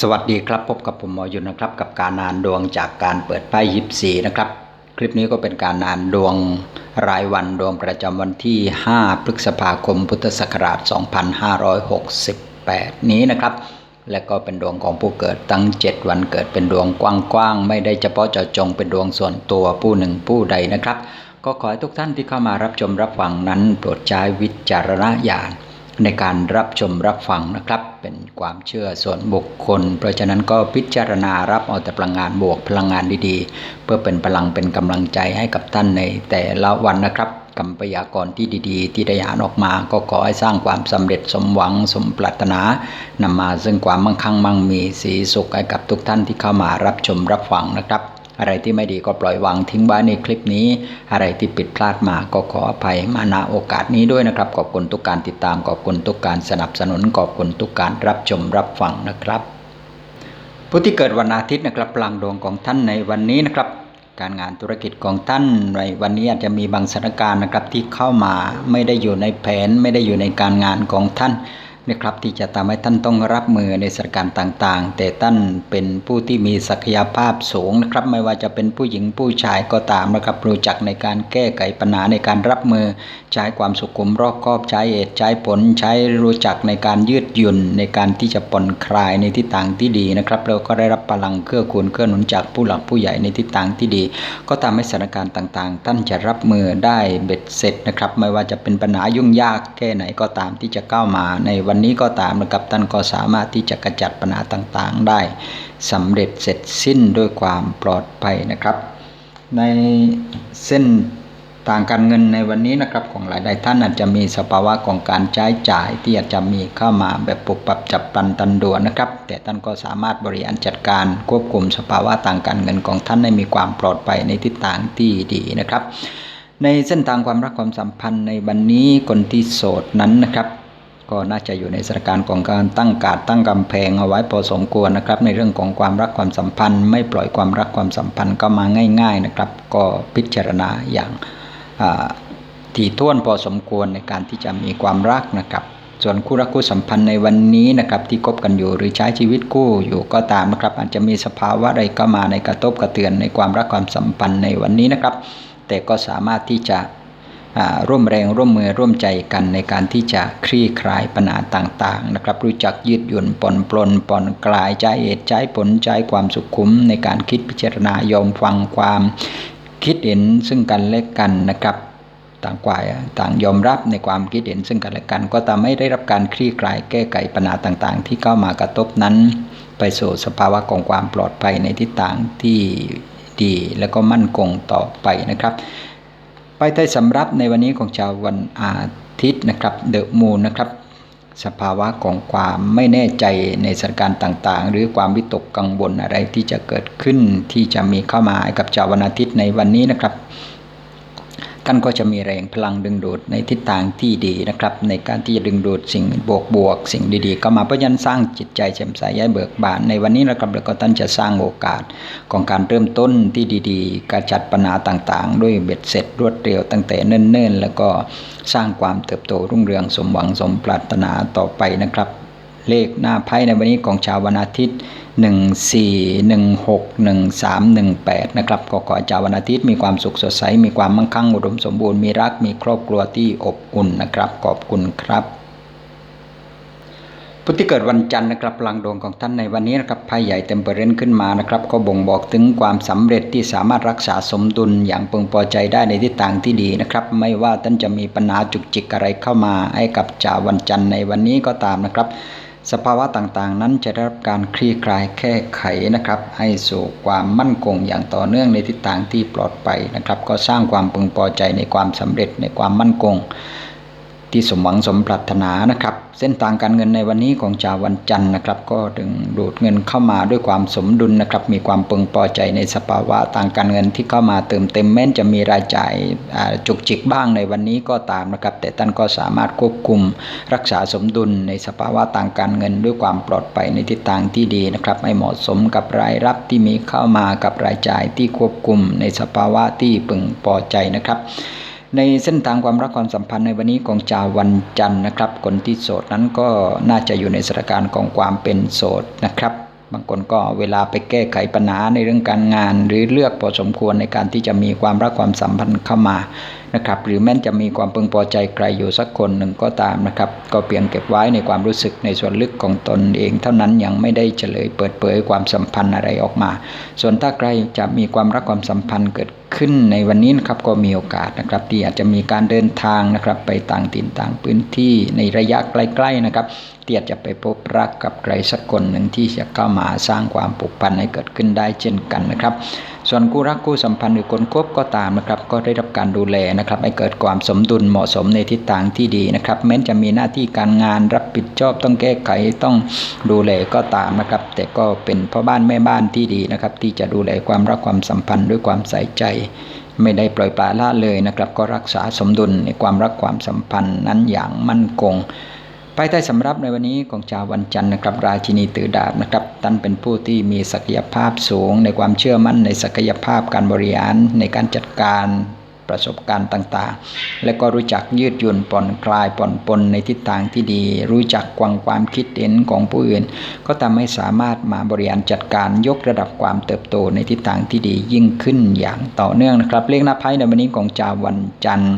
สวัสดีครับพบกับผมหมอยุนนะครับ กับการอ่านดวงจากการเปิดไพ่ยิปซีนะครับ คลิปนี้ก็เป็นการอ่านดวงรายวันดวงประจำวันที่ 5 พฤษภาคม พุทธศักราช 2568 นี้นะครับ และก็เป็นดวงของผู้เกิดตั้ง 7 วันเกิดเป็นดวงกว้างๆ ไม่ได้เฉพาะเจาะจงเป็นดวงส่วนตัวผู้หนึ่งผู้ใดนะครับ ก็ขอให้ทุกท่านที่เข้ามารับชมรับฟังนั้นโปรดใช้วิจารณญาณ ในการรับชมรับฟังนะครับ เป็นความเชื่อส่วนบุคคล เพราะฉะนั้นก็พิจารณารับเอาแต่พลังงานบวกพลังงานดีๆ เพื่อเป็นพลังเป็นกำลังใจให้กับท่านในแต่ละวันนะครับกำพยากรณ์ที่ดีๆ ที่ได้อ่านออกมา ก็ขอให้สร้างความสำเร็จสมหวังสมปรารถนานำมาซึ่งความมั่งคั่งมั่งมีสีสุขให้กับทุกท่านที่เข้ามารับชมรับฟังนะครับ อะไรที่ไม่ดีก็ปล่อยวางทิ้งไว้ในคลิปนี้ อะไรที่ผิดพลาดมาก็ขออภัยมาณโอกาสนี้ด้วยนะครับ ขอบคุณทุกการติดตามขอบคุณทุกการสนับสนุนขอบคุณทุกการรับชมรับฟังนะครับ ผู้ที่เกิดวันอาทิตย์นะครับพลังดวงของท่านในวันนี้นะครับการงานธุรกิจของท่านในวันนี้อาจจะมีบางสถานการณ์นะครับที่เข้ามาไม่ได้อยู่ในแผนไม่ได้อยู่ในการงานของท่าน นะครับที่จะทำให้ท่านต้องรับมือในสถานการณ์ต่างๆ แต่ท่านเป็นผู้ที่มีศักยภาพสูงนะครับไม่ว่าจะเป็นผู้หญิงผู้ชายก็ตามนะครับรู้จักในการแก้ไขปัญหาในการรับมือ ใช้ความสุขุมรอบคอบใช้เหตุใช้ผล ใช้รู้จักในการยืดหยุ่น ในการที่จะผ่อนคลายในทิศทางที่ดีนะครับแล้วก็ได้รับพลังเครื่อคูณเครื่อหนุนจากผู้หลักผู้ใหญ่ในทิศทางที่ดี ก็ทำให้สถานการณ์ต่างๆ ท่านจะรับมือได้เบ็ดเสร็จนะครับไม่ว่าจะเป็นปัญหายุ่งยากแค่ไหนก็ตามที่จะเข้ามาในวันันนี้ก็ตามนะครับท่านก็สามารถที่จะกระจัดปัญหาต่างๆ ได้สำเร็จเสร็จสิ้นด้วยความปลอดภัยนะครับ ในเส้นทางการเงินในวันนี้นะครับของหลายๆท่านอาจจะมีสภาวะของการใช้จ่ายที่อาจจะมีเข้ามาแบบปุบปับจับปันตันด่วนนะครับ แต่ท่านก็สามารถบริหารจัดการควบคุมสภาวะทางการเงินของท่านให้มีความปลอดภัยในทิศทางที่ดีนะครับ ในเส้นทางความรักความสัมพันธ์ในวันนี้คนที่โสดนั้นนะครับ ก็น่าจะอยู่ในสถานการณ์ของการตั้งการตั้งกำแพงเอาไว้พอสมควรนะครับ ในเรื่องของความรักความสัมพันธ์ ไม่ปล่อยความรักความสัมพันธ์ก็มาง่าย ๆนะครับ ก็พิจารณาอย่างถี่ถ้วนพอสมควรในการที่จะมีความรักนะครับส่วนคู่รักคู่สัมพันธ์ในวันนี้นะครับที่คบกันอยู่หรือใช้ชีวิตคู่อยู่ก็ตามนะครับ อาจจะมีสภาวะอะไรก็มาในกระทบกระเทือนในความรักความสัมพันธ์ในวันนี้นะครับ แต่ก็สามารถที่จะ ร่วมแรงร่วมมือร่วมใจกันในการที่จะคลี่คลายปัญหาต่างๆนะครับรู้จักยืดหยุ่นปนปลนปอนกลายใจเหตุใจผลใจความสุขุมในการคิดพิจารณายอมฟังความคิดเห็นซึ่งกันและกันนะครับต่างฝ่ายต่างยอมรับในความคิดเห็นซึ่งกันและกัน ก็ทำให้ได้รับการคลี่คลายแก้ไขปัญหาต่างๆ ที่เข้ามากระทบนั้น ไปสู่สภาวะของความปลอดภัยในทิศทางที่ดีและก็มั่นคงต่อไปนะครับ ใต้สำรับในวันนี้ของชาววันอาทิตย์นะครับเดอะมูนนะครับ สภาวะของความไม่แน่ใจในสถานการณ์ต่างๆ หรือความวิตกกังวลอะไรที่จะเกิดขึ้นที่จะมีเข้ามากับชาววันอาทิตย์ในวันนี้นะครับ ท่านก็จะมีแรงพลังดึงดูดในทิศทางที่ดีนะครับ ในการที่จะดึงดูดสิ่งบวกบวกสิ่งดีๆก็มาเพราะฉะนั้นสร้างจิตใจแจ่มใสย้ายเบิกบานในวันนี้นะครับแล้วก็ท่านจะสร้างโอกาสของการเริ่มต้นที่ดีๆการจัดปัญหาต่างๆ ด้วยเบ็ดเสร็จรวดเร็วตั้งแต่เนิ่นๆ แล้วก็สร้างความเติบโตรุ่งเรืองสมหวังสมปรารถนาต่อไปนะครับ เลขหน้าไพ่ในวันนี้ของชาววันอาทิตย์ 14161318 นะครับก็ขอจาวันอาทิตย์มีความสุขสดใส มีความมั่งคั่งอุดมสมบูรณ์มีรักมีครอบครัวที่อบอุ่นนะครับ ขอบคุณครับผู้ที่เกิดวันจันทร์นะครับพลังดวงของท่านในวันนี้นะครับไพ่ใหญ่เต็มเปรนขึ้นมานะครับ ก็บ่งบอกถึงความสำเร็จที่สามารถรักษาสมดุลอย่างพึงพอใจได้ในทิศทางที่ดีนะครับ ไม่ว่าท่านจะมีปัญหาจุกจิกอะไรเข้ามาให้กับจาวันจันทร์ในวันนี้ก็ตามนะครับ สภาวะต่างๆ นั้นจะได้รับการคลี่คลายแก้ไขนะครับ ให้สู่ความมั่นคงอย่างต่อเนื่องในทิศทางที่ปลอดภัยนะครับ ก็สร้างความพึงพอใจในความสำเร็จในความมั่นคง ที่สมหวังสมปรารถนานะครับ เส้นทางการเงินในวันนี้ของชาววันจันทร์นะครับ ก็ดึงดูดเงินเข้ามาด้วยความสมดุลนะครับ มีความพึงพอใจในสภาวะทางการเงินที่เข้ามาเติมเต็มแม้นจะมีรายจ่ายจุกจิกบ้างในวันนี้ก็ตามนะครับ แต่ท่านก็สามารถควบคุมรักษาสมดุลในสภาวะทางการเงิน ด้วยความปลอดภัยในทิศทางที่ดีนะครับให้เหมาะสมกับรายรับที่มีเข้ามากับรายจ่ายที่ควบคุมในสภาวะที่พึงพอใจนะครับ ในเส้นทางความรักความสัมพันธ์ในวันนี้ของจาวันจันทร์นะครับ คนที่โสดนั้นก็น่าจะอยู่ในสถานการณ์ของความเป็นโสดนะครับบบางคนก็เวลาไปแก้ไขปัญหาในเรื่องการงาน หรือเลือกพอสมควรในการที่จะมีความรักความสัมพันธ์เข้ามา นะครับหรือแม้จะมีความพึงพอใจใครอยู่สักคนหนึ่งก็ตามนะครับก็เพียงเก็บไว้ในความรู้สึกในส่วนลึกของตนเองเท่านั้นยังไม่ได้เฉลยเปิดเผยความสัมพันธ์อะไรออกมา ส่วนถ้าใครจะมีความรักความสัมพันธ์เกิดขึ้นในวันนี้นะครับก็มีโอกาสนะครับที่อาจจะมีการเดินทางนะครับไปต่างถิ่นต่างพื้นที่ในระยะใกล้ๆนะครับที่อาจจะไปพบรักกับใครสักคนหนึ่งที่จะเข้ามาสร้างความผูกพันให้เกิดขึ้นได้เช่นกันนะครับส่วนคู่รักคู่สัมพันธ์หรือคนคบก็ตามนะครับก็ได้รับการดูแลนะครับให้เกิดความสมดุลเหมาะสมในทิศทางที่ดีนะครับแม้จะมีหน้าที่การงานรับผิดชอบต้องแก้ไขต้องดูแลก็ตามนะครับ แต่ก็เป็นพ่อบ้านแม่บ้านที่ดีนะครับ ที่จะดูแลความรักความสัมพันธ์ด้วยความใส่ใจ ไม่ได้ปล่อยปละละเลยนะครับ ก็รักษาสมดุลในความรักความสัมพันธ์นั้นอย่างมั่นคง ไปใต้สำรับในวันนี้ของชาววันจันทร์นะครับราชินีตือดาบนะครับท่านเป็นผู้ที่มีศักยภาพสูง ในความเชื่อมั่นในศักยภาพการบริหารในการจัดการ ประสบการณ์ต่างๆ และก็รู้จักยืดหยุ่นผ่อนคลายผ่อนปลนในทิศทางที่ดี รู้จักกวางความคิดเห็นของผู้อื่น ก็ทำให้สามารถมาบริหารจัดการยกระดับความเติบโตในทิศทางที่ดียิ่งขึ้นอย่างต่อเนื่องนะครับ เลขหน้าไพ่ในวันนี้ของชาววันจันทร์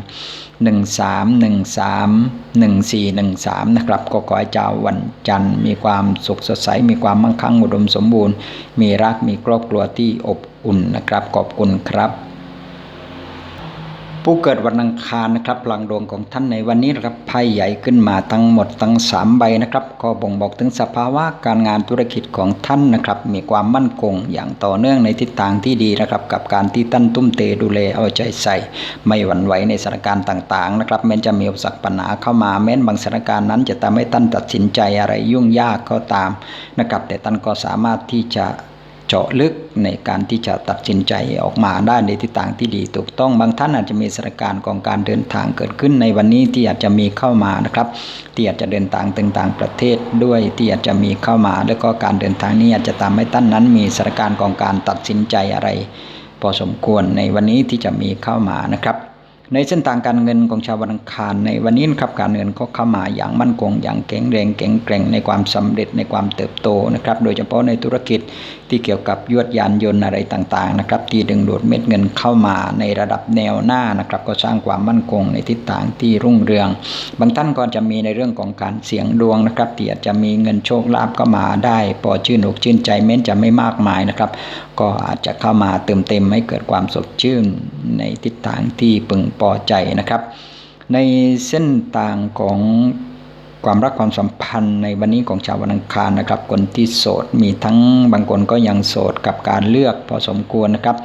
หนึ่งสามหนึ่งสามหนึ่งสี่หนึ่งสามนะครับก็ขอให้เจ้าวันจันทร์มีความสุขสดใสมีความมั่งคั่งอุดมสมบูรณ์ มีรักมีครอบครัวที่อบอุ่นนะครับขอบคุณครับ ผู้เกิดวันอังคารนะครับพลังดวงของท่านในวันนี้นะครับไพ่ใหญ่ขึ้นมาทั้งหมดทั้งสามใบนะครับก็บ่งบอกถึงสภาวะการงานธุรกิจของท่านนะครับมีความมั่นคงอย่างต่อเนื่องในทิศทางที่ดีนะครับกับการที่ท่านตุ้มเตดูแลเอาใจใส่ ไม่หวั่นไหวในสถานการณ์ต่างๆนะครับแม้จะมีอุปสรรคปัญหาเข้ามาแม้นบางสถานการณ์นั้น จะทำให้ท่านตัดสินใจอะไรยุ่งยากก็ตามนะครับแต่ท่านก็สามารถที่จะ เจาะลึกในการที่จะตัดสินใจออกมาได้ในทิศทางที่ดีถูกต้องบางท่านอาจจะมีสถานการณ์ของการเดินทางเกิดขึ้นในวันนี้ที่อาจจะมีเข้ามานะครับที่อาจจะเดินทางต่างประเทศด้วยที่อาจจะมีเข้ามา แล้วก็การเดินทางนี้อาจจะทำให้ท่านนั้นมีสถานการณ์ของการตัดสินใจอะไร พอสมควรในวันนี้ที่จะมีเข้ามานะครับในเส้นทางการเงินของชาววันอังคารในวันนี้นะครับการเงินก็เข้ามาอย่างมั่นคงอย่างแข็งแรงแข็งแกร่งในความสำเร็จในความเติบโตนะครับ โดยเฉพาะในธุรกิจที่เกี่ยวกับยวดยานยนต์อะไรต่างๆนะครับที่ดึงดูดเม็ดเงินเข้ามาในระดับแนวหน้านะครับ ก็สร้างความมั่นคงในทิศทางที่รุ่งเรือง บางท่านก็จะมีในเรื่องของการเสี่ยงดวงนะครับที่อาจจะมีเงินโชคลาภเข้ามาได้ พอชื่นอกชื่นใจแม้นจะไม่มากมายนะครับ ก็อาจจะเข้ามาเติมเต็มให้เกิดความสดชื่นในทิศทางที่พึงพอใจนะครับ ในเส้นทางของ ความรักความสัมพันธ์ในวันนี้ของชาววันอังคารนะครับ คนที่โสดมีทั้งบางคนก็ยังโสดกับการเลือกพอสมควรนะครับ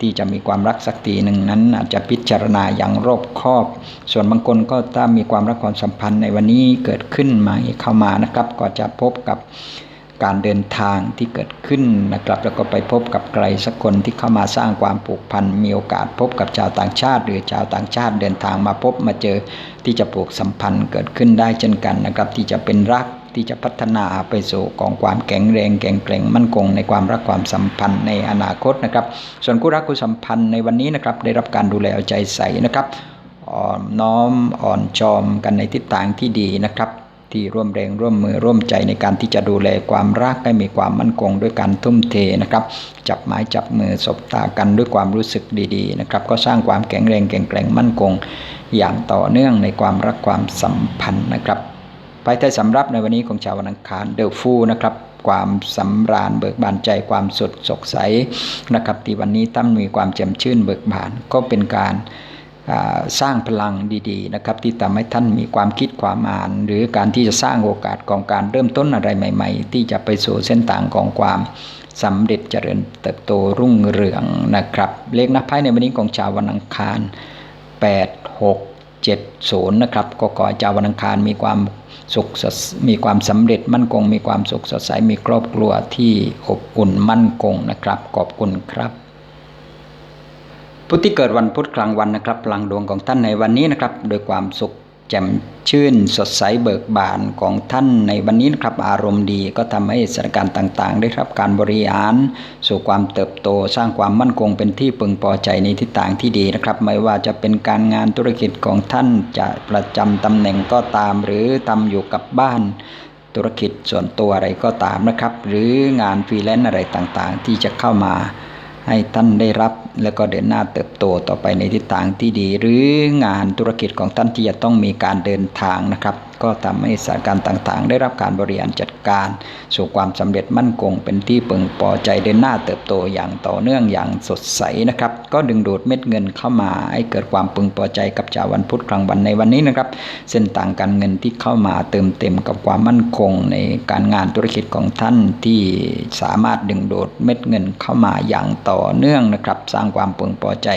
ที่จะมีความรักสักทีหนึ่งนั้น อาจจะพิจารณาอย่างรอบคอบ ส่วนบางคนก็ถ้ามีความรักความสัมพันธ์ในวันนี้เกิดขึ้นมาเข้ามานะครับ ก็จะพบกับ การเดินทางที่เกิดขึ้นนะครับแล้วก็ไปพบกับใครสักคนที่เข้ามาสร้างความผูกพันมีโอกาสพบกับชาวต่างชาติ หรือชาวต่างชาติเดินทางมาพบมาเจอที่จะปลูกสัมพันธ์เกิดขึ้นได้เช่นกันนะครับ ที่จะเป็นรักที่จะพัฒนาไปสู่ของความแข็งแรงแข็งแกร่งมั่นคงในความรักความสัมพันธ์ในอนาคตนะครับ ส่วนคู่รักคู่สัมพันธ์ในวันนี้นะครับได้รับการดูแลเอาใจใส่นะครับอ่อนน้อมอ่อนจอมกันในทิศทางที่ดีนะครับ ที่ร่วมแรงร่วมมือร่วมใจในการที่จะดูแลความรักให้มีความมั่นคงด้วยการทุ่มเทนะครับ จับไม้จับมือสบตากันด้วยความรู้สึกดีๆนะครับ ก็สร้างความแข็งแรงแข็งแกร่งมั่นคง อย่างต่อเนื่องในความรักความสัมพันธ์นะครับไปใต้สำรับในวันนี้ของชาววันอังคารเดลฟูนะครับความสำราญเบิกบานใจความสดสดใสนะครับที่วันนี้ตั้มมีความแจ่มชื่นเบิกบานก็เป็นการ สร้างพลังดีๆนะครับที่ทำให้ท่านมีความคิดความอ่าน หรือการที่จะสร้างโอกาสของการเริ่มต้นอะไรใหม่ ๆ ที่จะไปสู่เส้นทางของความสำเร็จเจริญเติบโตรุ่งเรืองนะครับ เลขนับไพ่ในวันนี้ของชาววันอังคาร 8 6 7 0นะครับก็ขอชาววันอังคารมีความสุขมีความสำเร็จมั่นคง มีความสุขสดใสมีครอบครัวที่อบอุ่นมั่นคงนะครับขอบคุณครับ ผู้ที่เกิดวันพุธกลางวันนะครับพลังดวงของท่านในวันนี้นะครับ โดยความสุขแจ่มชื่นสดใสเบิกบานของท่านในวันนี้นะครับอารมณ์ดีก็ทำให้สถานการณ์ต่างๆ ได้รับการบริหาร สู่ความเติบโตสร้างความมั่นคงเป็นที่พึงพอใจในทิศทางที่ดีนะครับ ไม่ว่าจะเป็นการงานธุรกิจของท่านจะประจำตำแหน่งก็ตาม หรือทำอยู่กับบ้านธุรกิจส่วนตัวอะไรก็ตามนะครับ หรืองานฟรีแลนซ์อะไรต่างๆ ที่จะเข้ามา ให้ท่านได้รับ แล้วก็เดินหน้าเติบโตต่อไปในทิศทางที่ดี หรืองานธุรกิจของท่านที่จะต้องมีการเดินทางนะครับ ก็ทำให้สถานการณ์ต่างๆ ได้รับการบริหารจัดการ สู่ความสำเร็จมั่นคง เป็นที่ปึงพอใจเดินหน้าเติบโตอย่างต่อเนื่องอย่างสดใสนะครับ ก็ดึงดูดเม็ดเงินเข้ามาให้เกิดความปึงพอใจกับชาววันพุธกลางวันในวันนี้นะครับ เส้นต่างการเงินที่เข้ามาเติมเต็มกับความมั่นคง ในการงานธุรกิจของท่านที่สามารถดึงดูดเม็ดเงินเข้ามาอย่างต่อเนื่องนะครับ สร้างความปึงพอใจ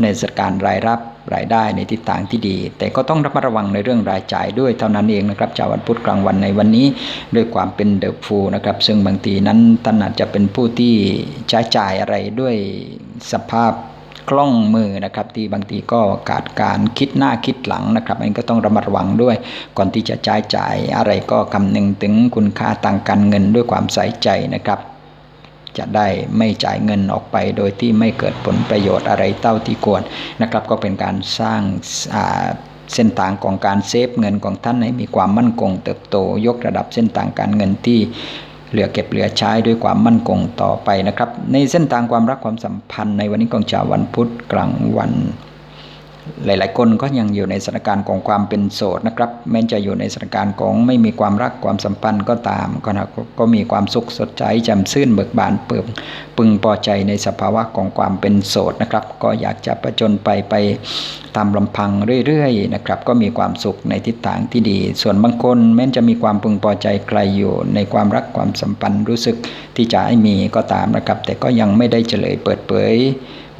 ในสถานการณ์รายรับ รายได้ในทิศทางที่ดี แต่ก็ต้องระมัดระวังในเรื่องรายจ่ายด้วยเท่านั้นเองนะครับชาววันพุธกลางวันในวันนี้ด้วยความเป็นเดอะฟูนะครับซึ่งบางทีนั้นท่านอาจจะเป็นผู้ที่ใช้จ่ายอะไรด้วยสภาพคล่องมือนะครับที่บางทีก็ขาดการคิดหน้าคิดหลังนะครับอันก็ต้องระมัดระวังด้วย ก่อนที่จะใช้จ่ายอะไรก็คำนึงถึงคุณค่าทางการเงินด้วยความใส่ใจนะครับ จะได้ไม่จ่ายเงินออกไปโดยที่ไม่เกิดผลประโยชน์อะไรเต้าที่ควรนะครับ ก็เป็นการสร้างเส้นทางของการเซฟเงินของท่านให้มีความมั่นคงเติบโตยกระดับเส้นทางการเงินที่เหลือเก็บเหลือใช้ด้วยความมั่นคงต่อไปนะครับ ในเส้นทางความรักความสัมพันธ์ในวันนี้ของชาววันพุธกลางวัน หลาย ๆ คนก็ยังอยู่ในสถานการณ์ของความเป็นโสดนะครับ แม้จะอยู่ในสถานการณ์ของไม่มีความรักความสัมพันธ์ก็ตามก็นะก็มีความสุขสดใสแจ่มชื่นเบิกบานเปิ่มปึงพอใจในสภาวะของความเป็นโสดนะครับ ก็อยากจะประจนไปไปตามลำพังเรื่อย ๆ นะครับ ก็มีความสุขในทิศทางที่ดี ส่วนบางคนแม้จะมีความพึงพอใจใครอยู่ ในความรักความสัมพันธ์รู้สึกที่จะให้มีก็ตามนะครับ แต่ก็ยังไม่ได้เฉลยเปิดเผย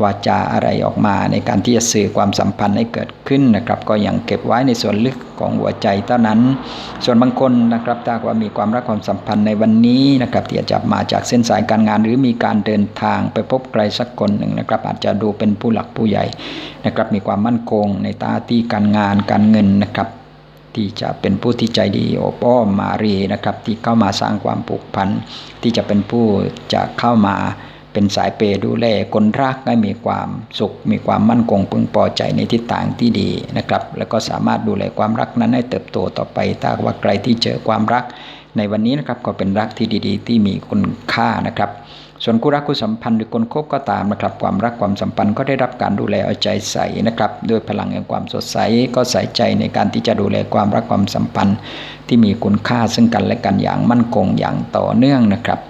วาจาอะไรออกมาในการที่จะสื่อความสัมพันธ์ให้เกิดขึ้นนะครับ ก็ยังเก็บไว้ในส่วนลึกของหัวใจเท่านั้น ส่วนบางคนนะครับถ้าว่ามีความรักความสัมพันธ์ในวันนี้นะครับที่จะมาจากเส้นสายการงาน หรือมีการเดินทางไปพบใครสักคนหนึ่งนะครับ อาจจะดูเป็นผู้หลักผู้ใหญ่นะครับมีความมั่นคงในตาที่การงานการเงินนะครับที่จะเป็นผู้ที่ใจดีโอป้อมารีนะครับที่เข้ามาสร้างความผูกพันที่จะเป็นผู้จะเข้ามา เป็นสายเปดูแลคนรักให้มีความสุข มีความมั่นคงพึงพอใจในทิศทางที่ดีนะครับ แล้วก็สามารถดูแลความรักนั้นให้เติบโตต่อไปถ้าว่าใครที่เจอความรัก ในวันนี้นะครับก็เป็นรักที่ดีๆ ที่มีคุณค่านะครับส่วนคู่รักคู่สัมพันธ์หรือคนคบก็ตามนะครับ ความรักความสัมพันธ์ก็ได้รับการดูแลเอาใจใส่นะครับด้วยพลังแห่งความสดใสก็ใส่ใจในการที่จะดูแลความรักความสัมพันธ์ ที่มีคุณค่าซึ่งกันและกันอย่างมั่นคงอย่างต่อเนื่องนะครับ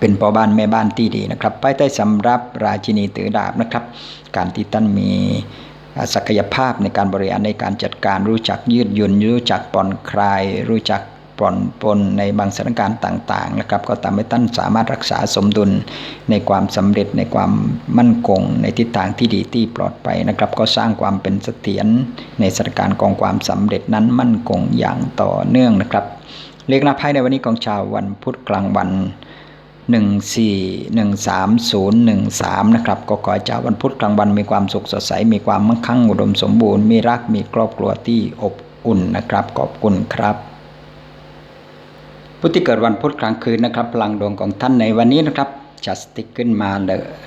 เป็นพ่อบ้านแม่บ้านที่ดีนะครับไปใต้สำรับราชินีถือดาบนะครับ การที่ท่านมีศักยภาพในการบริหารในการจัดการรู้จักยืดหยุ่นรู้จักผ่อนคลาย รู้จักปลอนปนในบางสถานการณ์ต่างๆนะครับ ก็ทำให้ท่านสามารถรักษาสมดุลในความสำเร็จในความมั่นคง ในทิศทางที่ดีที่ปลอดภัยนะครับ ก็สร้างความเป็นเสถียรในสถานการณ์ของความสำเร็จนั้นมั่นคงอย่างต่อเนื่องนะครับ เลขหน้าไพ่ในวันนี้ของชาววันพุธกลางวัน 1413นะครับก็ขอเจ้าวันพุธกลางวันมีความสุขสดใส มีความมั่งคั่งอุดมสมบูรณ์ มีรัก มีครอบครัวที่อบอุ่นนะครับ ขอบคุณครับผู้ที่เกิดวันพุธกลางคืนนะครับพลังดวงของท่านในวันนี้นะครับ จัสติกขึ้นมา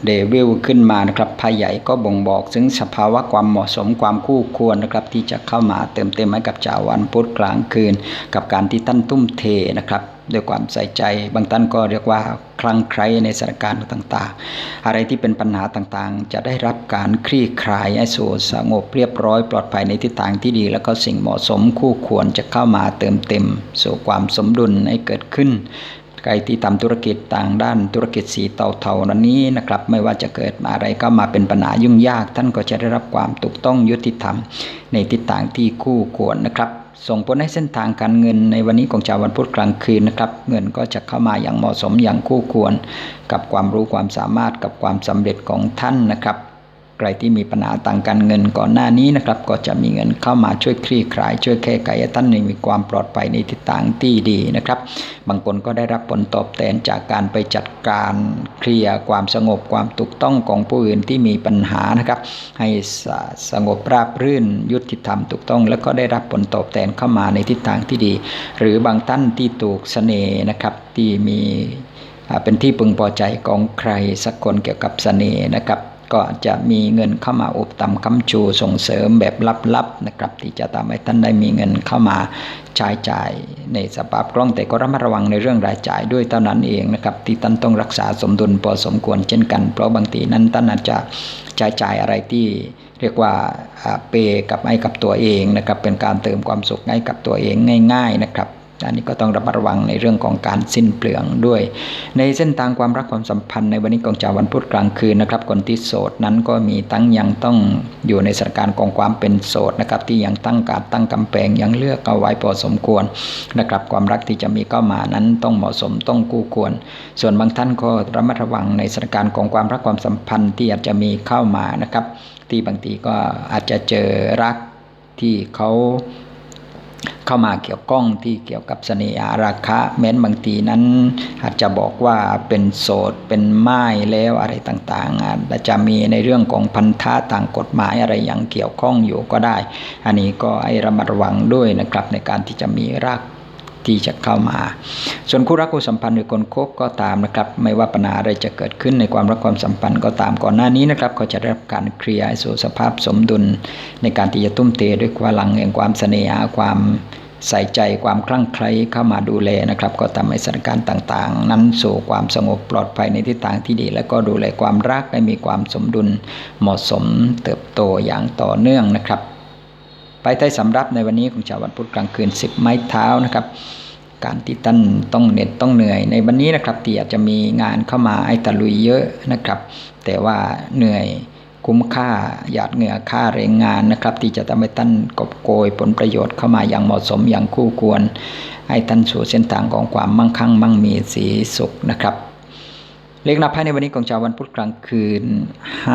เดวิลขึ้นมานะครับพายใหญ่ก็บ่งบอกถึงสภาวะความเหมาะสมความคู่ควรนะครับ ที่จะเข้ามาเติมเต็มให้กับจ้าวันพุธกลางคืน กับการที่ท่านทุ่มเทนะครับด้วยความใส่ใจ บางท่านก็เรียกว่าคลั่งไคล้ในสถานการณ์ต่างๆ อะไรที่เป็นปัญหาต่างๆ จะได้รับการคลี่คลายให้สู่สงบเรียบร้อยปลอดภัยในทิศทางที่ดี แล้วก็สิ่งเหมาะสมคู่ควรจะเข้ามาเติมเต็ม สู่ความสมดุลให้เกิดขึ้น ใครที่ทำธุรกิจต่างด้านธุรกิจสีเตาเทานั้นนี้นะครับ ไม่ว่าจะเกิดอะไรก็มาเป็นปัญหายุ่งยาก ท่านก็จะได้รับความถูกต้องยุติธรรม ในทิศทางที่คู่ควรนะครับส่งผลให้เส้นทางการเงินในวันนี้ของชาววันพุธกลางคืนนะครับ เงินก็จะเข้ามาอย่างเหมาะสมอย่างคู่ควร กับความรู้ความสามารถกับความสำเร็จของท่านนะครับ ใครที่มีปัญหาต่างการเงินก่อนหน้านี้นะครับ ก็จะมีเงินเข้ามาช่วยคลี่คลาย ช่วยแก้ไขท่านในมีความปลอดภัยในทิศทางที่ดีนะครับ บางคนก็ได้รับผลตอบแทนจากการไปจัดการเคลียร์ความสงบความถูกต้องของผู้อื่นที่มีปัญหานะครับ ให้สงบราบรื่นยุติธรรมถูกต้อง แล้วก็ได้รับผลตอบแทนเข้ามาในทิศทางที่ดี หรือบางท่านที่ถูกเสน่ห์นะครับที่มีเป็นที่พึงพอใจของใครสักคนเกี่ยวกับเสน่ห์นะครับ ก็จะมีเงินเข้ามาอุบต่ำคำชูส่งเสริมแบบลับๆนะครับที่จะทำให้ท่านได้มีเงินเข้ามาใช้จ่ายในสภาพคล่องแต่ก็ระมัดระวังในเรื่องรายจ่ายด้วยเท่านั้นเองนะครับที่ท่านต้องรักษาสมดุลพอสมควรเช่นกัน เพราะบางทีนั้นท่านอาจจะใช้จ่ายอะไรที่เรียกว่าเปกับให้กับตัวเองนะครับเป็นการเติมความสุขให้กับตัวเองง่าย ๆนะครับ อันนี้ก็ต้องระมัดระวังในเรื่องของการสิ้นเปลืองด้วย ในเส้นทางความรักความสัมพันธ์ในวันนี้กองจากวันพุธกลางคืนนะครับ คนที่โสดนั้นก็มีตั้งยังต้องอยู่ในสถานการณ์ของความเป็นโสดนะครับ ที่ยังตั้งการตั้งกำแพงยังเลือกเอาไว้พอสมควรนะครับความรักที่จะมีเข้ามานั้นต้องเหมาะสมต้องกู้ควร ส่วนบางท่านก็ระมัดระวังในสถานการณ์ของความรักความสัมพันธ์ที่อาจจะมีเข้ามานะครับ ที่บางทีก็อาจจะเจอรักที่เขา เข้ามาเกี่ยวข้องที่เกี่ยวกับเสน่หาราคะแม้นบางทีนั้น อาจจะบอกว่าเป็นโสดเป็นไม้แล้วอะไรต่างๆอาจจะมีในเรื่องของพันธะต่างกฎหมายอะไรอย่างเกี่ยวข้องอยู่ก็ได้ อันนี้ก็ให้ระมัดระวังด้วยนะครับในการที่จะมีรัก ที่จะเข้ามา ส่วนคู่รักคู่สัมพันธ์หรือคนคบก็ตามนะครับ ไม่ว่าปัญหาอะไรจะเกิดขึ้นในความรักความสัมพันธ์ก็ตามก่อนหน้านี้นะครับก็จะได้รับการเคลียร์สู่สภาพสมดุล ในการที่จะตุ้มเทด้วยพลังแห่งความเสน่หาความใส่ใจความคลั่งไคล้เข้ามาดูแลนะครับ ก็ทำให้สถานการณ์ต่างๆ นั้นสู่ความสงบปลอดภัยในทิศทางที่ดี แล้วก็ดูแลความรักให้มีความสมดุลเหมาะสมเติบโตอย่างต่อเนื่องนะครับ ไปใต้สำรับในวันนี้ของชาววันพุธกลางคืน 10 ไม้เท้านะครับ การที่ท่านต้องเหน็ดต้องเหนื่อยในวันนี้นะครับที่อาจจะมีงานเข้ามาให้ตะลุยเยอะนะครับ แต่ว่าเหนื่อยคุ้มค่าหยาดเหงื่อค่าแรงงานนะครับ ที่จะทำให้ท่านกบโกยผลประโยชน์เข้ามาอย่างเหมาะสมอย่างคู่ควร ให้ท่านสู่เส้นทางของความมั่งคั่งมั่งมีสีสุขนะครับ เลขนับไพ่ในวันนี้ของชาววันพุธกลางคืน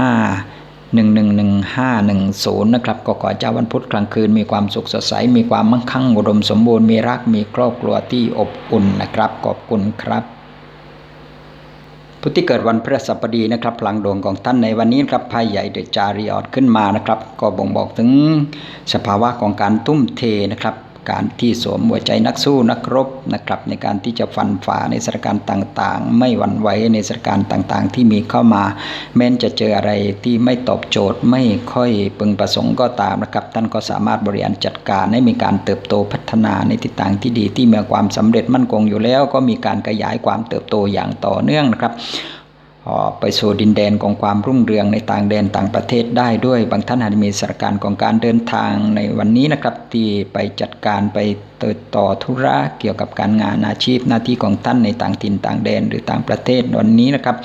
5 1 1 1 5 1 0 นะครับก็ขอเจ้าวันพุธกลางคืนมีความสุขสดใส มีความมั่งคั่งอุดมสมบูรณ์มีรักมีครอบครัวที่อบอุ่นนะครับขอบคุณครับผู้ที่เกิดวันพฤหัสบดีนะครับพลังดวงของท่านในวันนี้ครับไพ่ใหญ่เดจาริออดขึ้นมานะครับ ก็บ่งบอกถึงสภาวะของการทุ่มเทนะครับ การที่สวมหัวใจนักสู้นักรบนะครับในการที่จะฟันฝ่าในสถานการณ์ต่างๆ ไม่หวั่นไหวในสถานการณ์ต่างๆ ที่มีเข้ามา แม้นจะเจออะไรที่ไม่ตอบโจทย์ไม่ค่อยพึงประสงค์ก็ตามนะครับ ท่านก็สามารถบริหารจัดการให้มีการเติบโตพัฒนาในทิศทางที่ดีที่มีความสำเร็จมั่นคงอยู่แล้ว ก็มีการขยายความเติบโตอย่างต่อเนื่องนะครับ ไปสู่ดินแดนของความรุ่งเรืองในต่างแดนต่างประเทศได้ด้วยบางท่านอาจจะมีสถานการณ์ของการเดินทางในวันนี้นะครับที่ไปจัดการไปติดต่อธุระเกี่ยวกับการงานอาชีพหน้าที่ของท่านในต่างถิ่นต่างแดนหรือต่างประเทศวันนี้นะครับ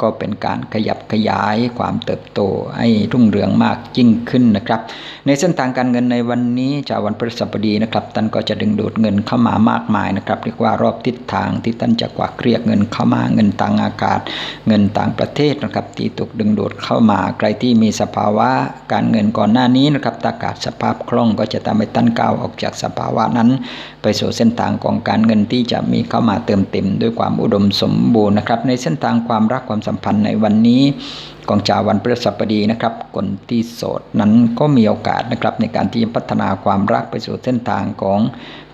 ก็เป็นการขยับขยายความเติบโตให้รุ่งเรืองมากยิ่งขึ้นนะครับ ในเส้นทางการเงินในวันนี้จากวันพฤหัสบดีนะครับท่านก็จะดึงดูดเงินเข้ามามากมายนะครับเรียกว่ารอบทิศทางที่ท่านจะกว่าเกลียกเงินเข้ามาเงินต่างอากาศเงินต่างประเทศนะครับที่ถูกดึงดูดเข้ามาใครที่มีสภาวะการเงินก่อนหน้านี้นะครับตากาศสภาพคล่องก็จะทำให้ท่านก้าวออกจากสภาวะนั้น ไปสู่เส้นทางของการเงินที่จะมีเข้ามาเติมเต็มด้วยความอุดมสมบูรณ์นะครับ ในเส้นทางความรักความสัมพันธ์ในวันนี้ของจาวันพฤหัสบดีนะครับ คนที่โสดนั้นก็มีโอกาสนะครับในการที่จะพัฒนาความรักไปสู่เส้นทางของ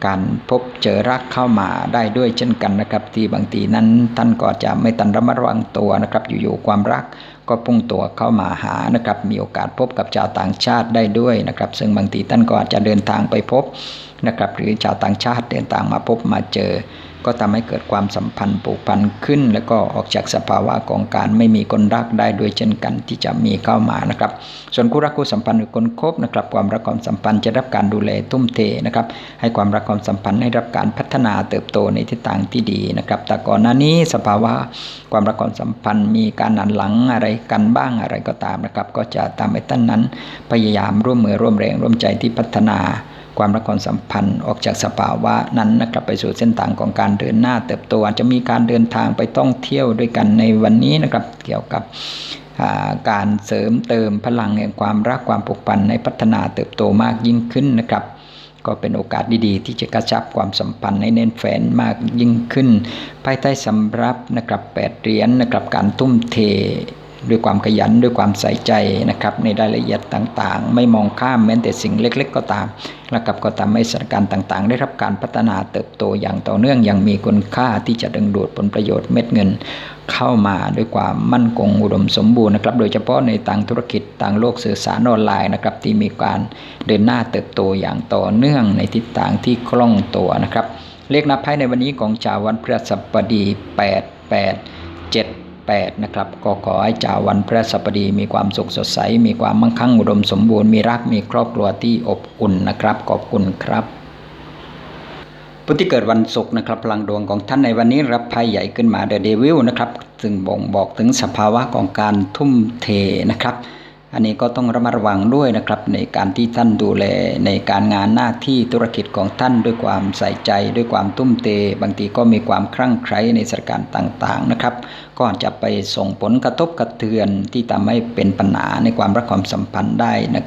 การพบเจอรักเข้ามาได้ด้วยเช่นกันนะครับ ที่บางทีนั้นท่านก็จะไม่ตันระมัดระวังตัวนะครับ อยู่ๆความรักก็พุ่งตัวเข้ามาหานะครับ มีโอกาสพบกับชาวต่างชาติได้ด้วยนะครับ ซึ่งบางทีท่านก็อาจจะเดินทางไปพบนะครับ หรือชาวต่างชาติเดินทางมาพบมาเจอ ก็ทำให้เกิดความสัมพันธ์ผูกพันขึ้น แล้วก็ออกจากสภาวะของการไม่มีคนรักได้ด้วยเช่นกันที่จะมีเข้ามานะครับ ส่วนคู่รักคู่สัมพันธ์หรือคนคบนะครับความรักความสัมพันธ์จะรับการดูแลทุ่มเทนะครับให้ความรักความสัมพันธ์ให้รับการพัฒนาเติบโตในทิศทางที่ดีนะครับ แต่ก่อนหน้านี้สภาวะความรักความสัมพันธ์มีการหันหลังอะไรกันบ้างอะไรก็ตามนะครับ ก็จะทำให้ท่านนั้นพยายามร่วมมือร่วมแรงร่วมใจที่พัฒนา ความรักความสัมพันธ์ออกจากสภาวะนั้นนะครับไปสู่เส้นทางของการเดินหน้าเติบโตอาจจะมีการเดินทางไปท่องเที่ยวด้วยกันในวันนี้นะครับเกี่ยวกับการเสริมเติมพลังแห่งความรักความผูกพันในพัฒนาเติบโตมากยิ่งขึ้นนะครับก็เป็นโอกาสดีๆ ที่จะกระชับความสัมพันธ์ให้แน่นแฟนมากยิ่งขึ้น ภายใต้สำรับนะครับแปดเหรียญนะครับการทุ่มเท ด้วยความขยันด้วยความใส่ใจนะครับในรายละเอียดต่างๆ ไม่มองข้ามแม้แต่สิ่งเล็ก ๆ ก็ตามนะครับก็ทำให้สถานการณ์ต่างๆ ได้รับการพัฒนาเติบโตอย่างต่อเนื่องอย่างมีคุณค่าที่จะดึงดูดผลประโยชน์เม็ดเงิน เข้ามาด้วยความมั่นคงอุดมสมบูรณ์นะครับโดยเฉพาะในต่างธุรกิจต่างโลกสื่อสารออนไลน์นะครับที่มีการเดินหน้าเติบโตอย่างต่อเนื่องในทิศทางที่คล่องตัวนะครับเลขนับไพ่ในวันนี้ของชาววันพฤหัสบดี 8 8 7 8นะครับก็ขอให้ชาวันพฤหัสบดีมีความสุขสดใส มีความมั่งคั่งอุดมสมบูรณ์มีรักมีครอบครัวที่อบอุ่นนะครับขอบคุณครับผู้ที่เกิดวันศุกร์นะครับพลังดวงของท่านในวันนี้รับไพ่ใหญ่ขึ้นมาเดอะเดวิลนะครับซึ่งบ่งบอกถึงสภาวะของการทุ่มเทนะครับ อันนี้ก็ต้องระมัดระวังด้วยนะครับ ในการที่ท่านดูแลในการงานหน้าที่ธุรกิจของท่านด้วยความใส่ใจ ด้วยความทุ่มเท บางทีก็มีความคลั่งไคล้ในสถานการณ์ต่าง ๆ นะครับก็จะไปส่งผลกระทบกระเทือนที่ทำให้เป็นปัญหาในความรักความสัมพันธ์ได้นะ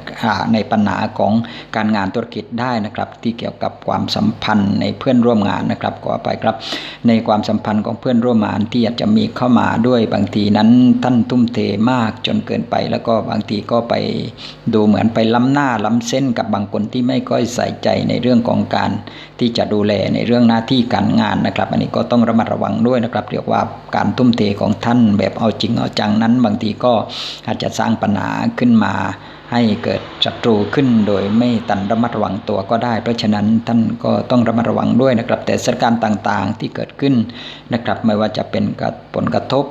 ในปัญหาของการงานธุรกิจได้นะครับที่เกี่ยวกับความสัมพันธ์ในเพื่อนร่วมงานนะครับขอไปครับ ในความสัมพันธ์ของเพื่อนร่วมงานที่อาจจะมีเข้ามาด้วยบางทีนั้นท่านทุ่มเทมากจนเกินไป แล้วก็บางทีก็ไปดูเหมือนไปล้ำหน้าล้ำเส้นกับบางคนที่ไม่ค่อยใส่ใจในเรื่องของการ ที่จะดูแลในเรื่องหน้าที่การงานนะครับ อันนี้ก็ต้องระมัดระวังด้วยนะครับเรียกว่าการทุ่มเทของท่านแบบเอาจริงเอาจังนั้น บางทีก็อาจจะสร้างปัญหาขึ้นมาให้เกิดศัตรูขึ้นโดยไม่ตันระมัดระวังตัวก็ได้ เพราะฉะนั้นท่านก็ต้องระมัดระวังด้วยนะครับ แต่สถานการณ์ต่างๆที่เกิดขึ้นนะครับ ไม่ว่าจะเป็นผลกระทบ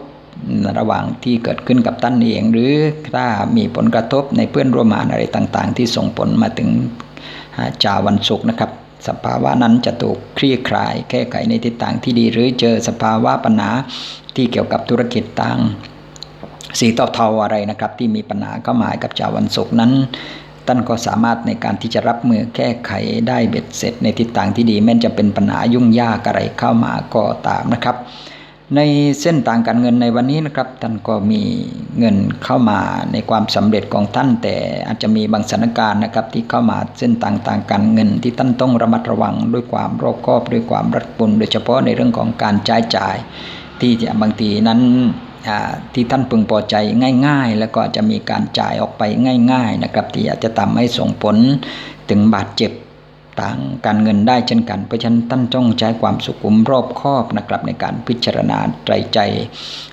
ระหว่างที่เกิดขึ้นกับท่านเอง หรือถ้ามีผลกระทบในเพื่อนร่วมงานอะไรต่างๆ ที่ส่งผลมาถึงจาวันศุกร์นะครับ สภาวะนั้นจะถูกคลี่คลาย แก้ไขในทิศทางที่ดี หรือเจอสภาวะปัญหาที่เกี่ยวกับธุรกิจต่างสีเทาๆอะไรนะครับ ที่มีปัญหาก็หมายกับชาววันศุกร์นั้นท่านก็สามารถในการที่จะรับมือแก้ไขได้เบ็ดเสร็จในทิศทางที่ดีแม้จะเป็นปัญหายุ่งยากอะไรเข้ามาก็ตามนะครับ ในเส้นทางการเงินในวันนี้นะครับท่านก็มีเงินเข้ามาในความสำเร็จของท่าน แต่อาจจะมีบางสถานการณ์นะครับ ที่เข้ามาเส้นทางทางการเงิน ที่ท่านต้องระมัดระวังด้วยความรอบคอบด้วยความรัดกุมโดยเฉพาะในเรื่องของการใช้จ่าย ที่จะบางทีนั้นที่ท่านพึงพอใจง่าย ๆ แล้วก็จะมีการจ่ายออกไปง่าย ๆ นะครับ ที่อาจจะทำให้ส่งผลถึงบาดเจ็บ ต่างการเงินได้เช่นกัน เพราะฉะนั้นท่านต้องใช้ความสุขุมรอบคอบนะครับในการพิจารณาใจใจ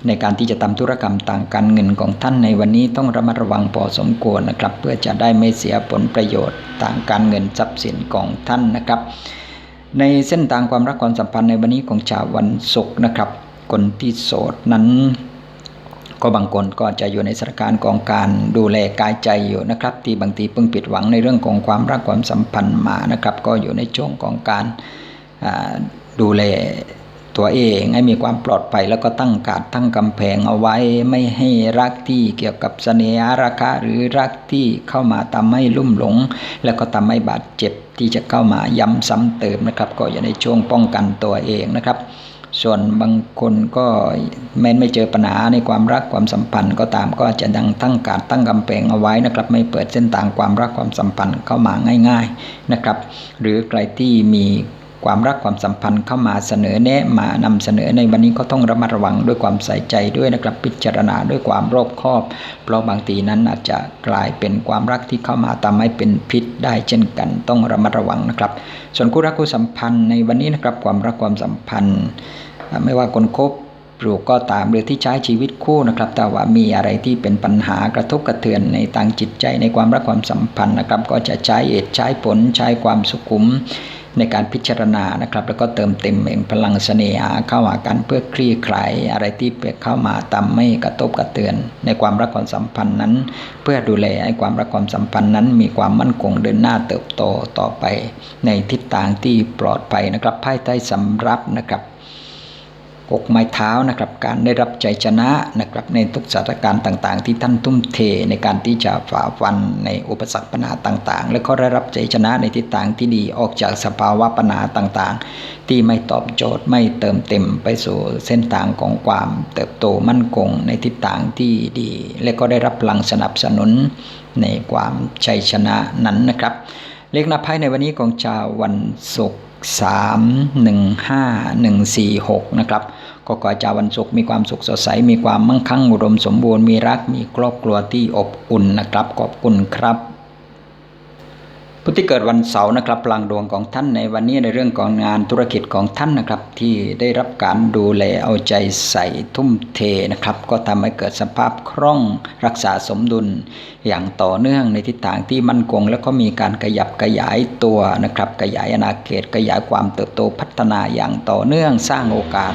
ในการที่จะทำธุรกรรมต่างการเงินของท่านในวันนี้ต้องระมัดระวังพอสมควรนะครับ เพื่อจะได้ไม่เสียผลประโยชน์ต่างการเงินทรัพย์สินของท่านนะครับ ในเส้นทางความรักความสัมพันธ์ในวันนี้ของชาววันศุกร์นะครับ คนที่โสดนั้น ก็บางคนก็จะอยู่ในสถานการณ์ของการดูแลกายใจอยู่นะครับ ที่บางทีเพิ่งผิดหวังในเรื่องของความรักความสัมพันธ์มานะครับ ก็อยู่ในช่วงของการดูแลตัวเองให้มีความปลอดภัยแล้วก็ตั้งการตั้งกำแพงเอาไว้ ไม่ให้รักที่เกี่ยวกับเสน่หาราคาหรือรักที่เข้ามาทำให้ลุ่มหลง แล้วก็ทำให้บาดเจ็บที่จะเข้ามาย้ำซ้ำเติมนะครับ ก็อยู่ในช่วงป้องกันตัวเองนะครับ ส่วนบางคนก็แม้ไม่เจอปัญหาในความรักความสัมพันธ์ก็ตามก็จะดังตั้งการตั้งกำแพงเอาไว้นะครับ ไม่เปิดเส้นทางความรักความสัมพันธ์เข้ามาง่าย ๆนะครับ หรือใครที่มี ความรักความสัมพันธ์เข้ามาเสนอแนะมานำเสนอในวันนี้ก็ต้องระมัดระวังด้วยความใส่ใจด้วยนะครับพิจารณาด้วยความรอบคอบ เพราะบางทีนั้นอาจจะกลายเป็นความรักที่เข้ามาทำให้เป็นพิษได้เช่นกัน ต้องระมัดระวังนะครับ ส่วนคู่รักคู่สัมพันธ์ในวันนี้นะครับความรักความสัมพันธ์ ไม่ว่าคนคบปลูกก็ตามหรือที่ใช้ชีวิตคู่นะครับ แต่ว่ามีอะไรที่เป็นปัญหากระทบกระเทือนในทางจิตใจในความรักความสัมพันธ์นะครับ ก็จะใช้เหตุใช้ผลใช้ความสุขุม ในการพิจารณานะครับ แล้วก็เติมเต็มเองพลังเสน่หาเข้าหากันเพื่อคลี่คลายอะไรที่เปเข้ามาทำไม่กระทบกระเตือน ในความรักความสัมพันธ์นั้น เพื่อดูแลให้ความรักความสัมพันธ์นั้น มีความมั่นคงเดินหน้าเติบโตต่อไป ในทิศทางที่ปลอดภัยนะครับไพ่ใต้สำรับนะครับ กไม้เท้านะครับการได้รับใจชนะนะครับในทุกสถานการณ์ต่างๆ ที่ท่านทุ่มเทในการที่จะฝ่าฟันในอุปสรรคปัญหาต่าง ๆ และก็ได้รับใจชนะในทิศทางที่ดีออกจากสภาวะปัญหาต่างๆ ที่ไม่ตอบโจทย์ไม่เติมเต็มไปสู่เส้นทางของความเติบโตมั่นคงในทิศทางที่ดี และก็ได้รับพลังสนับสนุนในความชัยชนะนั้นนะครับ เลขนับไพ่ในวันนี้ของชาววันศุกร์สามหนึ่งห้าหนึ่งสี่หกนะครับก็ขอให้เจ้าวันศุกร์มีความสุขสดใส มีความมั่งคั่งอุดมสมบูรณ์มีรักมีครอบครัวที่อบอุ่นนะครับขอบคุณครับ ผู้ที่เกิดวันเสาร์นะครับพลังดวงของท่านในวันนี้ในเรื่องของงานธุรกิจของท่านนะครับ ที่ได้รับการดูแลเอาใจใส่ทุ่มเทนะครับ ก็ทำให้เกิดสภาพคล่องรักษาสมดุล อย่างต่อเนื่องในทิศทางที่มั่นคง แล้วก็มีการขยับขยายตัวนะครับ ขยายอาณาเขตขยายความเติบโตพัฒนาอย่างต่อเนื่องสร้างโอกาส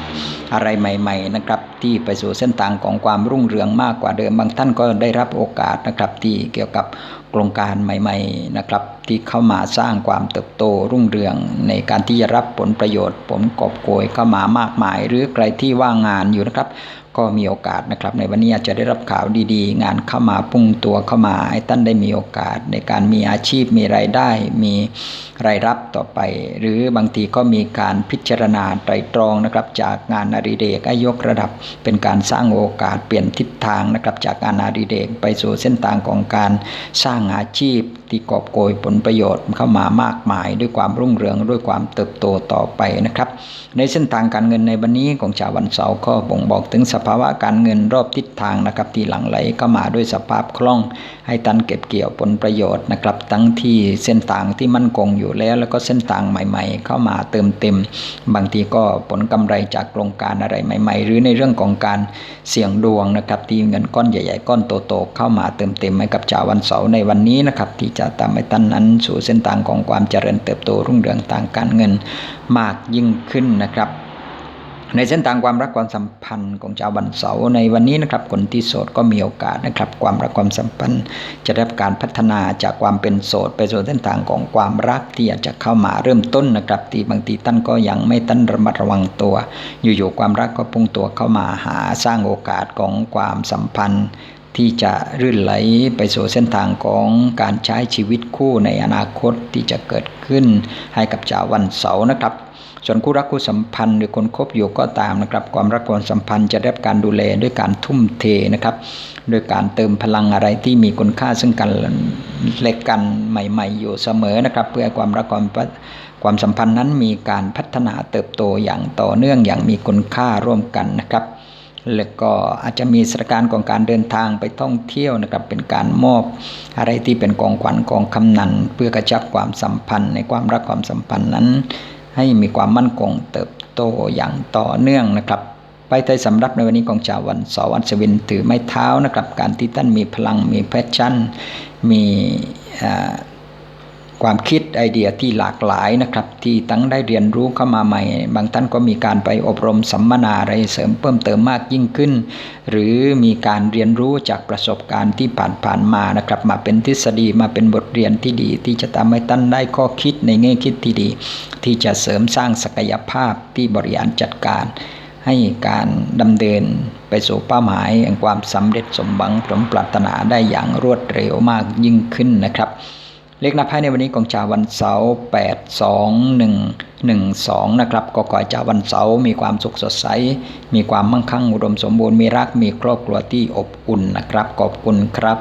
อะไรใหม่ ๆ นะครับ ที่ไปสู่เส้นทางของความรุ่งเรืองมากกว่าเดิมบางท่านก็ได้รับโอกาสนะครับที่เกี่ยวกับ โครงการใหม่ๆนะครับ ที่เข้ามาสร้างความเติบโตรุ่งเรืองในการที่จะรับผลประโยชน์ผลกอบโกยเข้ามามากมาย หรือใครที่ว่างงานอยู่นะครับ ก็มีโอกาสนะครับ ในวันนี้อาจจะได้รับข่าวดีๆ งานเข้ามาพุ่งตัวเข้ามาให้ท่านได้มีโอกาส ในการมีอาชีพมีรายได้ มีรายรับต่อไป หรือบางทีก็มีการพิจารณาไตรตรองนะครับ จากงานอดิเรกให้ยกระดับ เป็นการสร้างโอกาสเปลี่ยนทิศทางนะครับ จากงานอดิเรกไปสู่เส้นทางของการสร้างอาชีพที่กอบโกยผลประโยชน์เข้ามามากมาย ด้วยความรุ่งเรืองด้วยความเติบโตต่อไปนะครับ ในเส้นทางการเงินในวันนี้ของชาววันเสาร์ก็บ่งบอกถึงสภาวะการเงินรอบทิศทางนะครับที่หลั่งไหลเข้ามาด้วยสภาพคล่อง ให้ตันเก็บเกี่ยวผลประโยชน์นะครับทั้งที่เส้นทางที่มั่นคงอยู่แล้ว แล้วก็เส้นทางใหม่ ๆ เข้ามาเติมเต็ม บางทีก็ผลกำไรจากโครงการอะไรใหม่ ๆ หรือในเรื่องของการเสี่ยงดวงนะครับที่เงินก้อนใหญ่ ๆ ก้อนโตๆเข้ามาเติมเต็มให้กับชาววันเสาร์ในวันนี้นะครับที่จะทำให้ท่านนั้นสู่เส้นทางของความเจริญเติบโตรุ่งเรืองทางการเงินมากยิ่งขึ้นนะครับ ในเส้นทางความรักความสัมพันธ์ของชาววันเสาร์ในวันนี้นะครับคนที่โสดก็มีโอกาสนะครับ ความรักความสัมพันธ์ จะได้รับการพัฒนาจากความเป็นโสด ไปสู่เส้นทางของความรักที่อาจจะเข้ามาเริ่มต้นนะครับที่บางทีท่านก็ยังไม่ตั้นระมัดระวังตัว อยู่ๆความรักก็พุ่งตัวเข้ามาหาสร้างโอกาสของความสัมพันธ์ที่จะรื่นไหลไปสู่เส้นทางของการใช้ชีวิตคู่ในอนาคตที่จะเกิดขึ้นให้กับชาววันเสาร์นะครับ วนคู่รักคู่สัมพันธ์หรือคนคบอยู่ก็ตามนะครับ ความรักความสัมพันธ์จะได้รับการดูแลด้วยการทุ่มเทนะครับด้วยการเติมพลังอะไรที่มีคุณค่าซึ่งกันเล็กกันใหม่ ๆ อยู่เสมอนะครับ เพื่อความรักความความสัมพันธ์นั้นมีการพัฒนาเติบโตอย่างต่อเนื่องอย่างมีคุณค่าร่วมกันนะครับแล้วก็อาจจะมีสถานการณ์ของการเดินทางไปท่องเที่ยวนะครับ เป็นการมอบอะไรที่เป็นกองขวัญกองคำนัน เพื่อกระชับความสัมพันธ์ในความรักความสัมพันธ์นั้น ให้มีความมั่นคงเติบโตอย่างต่อเนื่องนะครับไปไทยสำรับในวันนี้ของชาววันสวันสวินถือไม้เท้านะครับ การที่ท่านมีพลังมีแพชชั่น มีอ่า ความคิดไอเดียที่หลากหลายนะครับ ที่ตั้งได้เรียนรู้เข้ามาใหม่ บางท่านก็มีการไปอบรมสัมมนาอะไรเสริมเพิ่มเติมมากยิ่งขึ้น หรือมีการเรียนรู้จากประสบการณ์ที่ผ่านๆมานะครับ มาเป็นทฤษฎีมาเป็นบทเรียนที่ดี ที่จะทำให้ท่านได้ข้อคิดในแง่คิดที่ดี ที่จะเสริมสร้างศักยภาพที่บริหารจัดการ ให้การดำเนินไปสู่เป้าหมายแห่งความสำเร็จสมบังสมปรารถนาได้อย่างรวดเร็วมากยิ่งขึ้นนะครับ เลขนับไพ่ในวันนี้ของชาววันเสาร์8 2 1 1 2นะครับก็ขอให้ชาวันเสาร์มีความสุขสดใส มีความมั่งคั่งอุดมสมบูรณ์มีรักมีครอบครัวที่อบอุ่นนะครับขอบคุณครับ